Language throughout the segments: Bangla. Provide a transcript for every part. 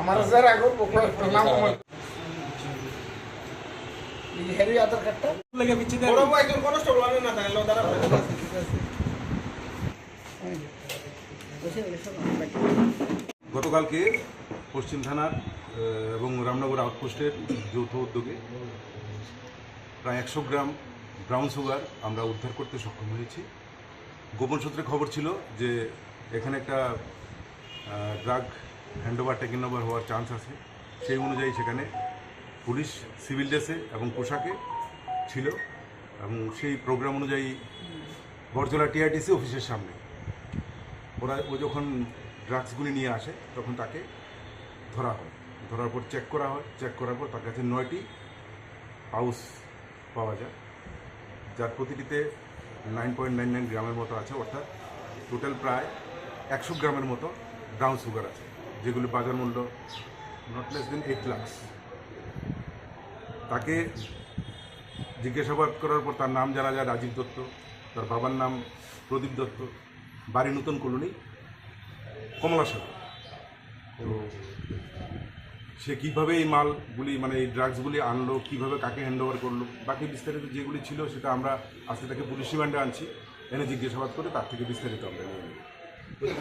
আমার जरा আগর প্রণাম এই হেরি আধার কার্ডটা? লাগে বিচ্ছিন্ন বড় ভাই একজন কনস্টেবল আনেন না তাহলে দাঁড়া। গতকালকে পশ্চিম থানার এবং রামনগর আউটপোস্টের যৌথ উদ্যোগে প্রায় একশো গ্রাম ব্রাউন সুগার আমরা উদ্ধার করতে সক্ষম হয়েছি। গোপন সূত্রে খবর ছিল যে এখানে একটা ড্রাগ হ্যান্ডওভার টেকেন ওভার হওয়ার চান্স আছে। সেই অনুযায়ী সেখানে পুলিশ সিভিল ড্রেসে এবং পোশাকে ছিল এবং সেই প্রোগ্রাম অনুযায়ী বরজলা টিআরটিসি অফিসের সামনে ওরা, ও যখন ড্রাগসগুলি নিয়ে আসে, তখন তাকে ধরা হয়। ধরার পর চেক করা হয়। চেক করার পর তার কাছে নয়টি পাউস পাওয়া যায়, যার প্রতিটিতে নাইন পয়েন্ট নাইন নাইন গ্রামের মতো আছে। অর্থাৎ টোটাল প্রায় একশো গ্রামের মতো ব্রাউন সুগার আছে, যেগুলি বাজার মূল্য not less than eight lakhs তাকে জিজ্ঞাসাবাদ করার পর তার নাম জানা যায় রাজীব দত্ত, তার বাবার নাম প্রদীপ দত্ত, বাড়ি নতুন কলোনি কমলা সাগর। তো সে কীভাবে এই মালগুলি মানে এই ড্রাগসগুলি আনলো, কীভাবে কাকে হ্যান্ড ওভার করল, বাকি বিস্তারিত যেগুলি ছিল সেটা আমরা আজকে তাকে পুলিশ রিমান্ডে আনছি, এনে জিজ্ঞাসাবাদ করে তার থেকে বিস্তারিত আমরা নিয়ে Thank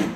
you.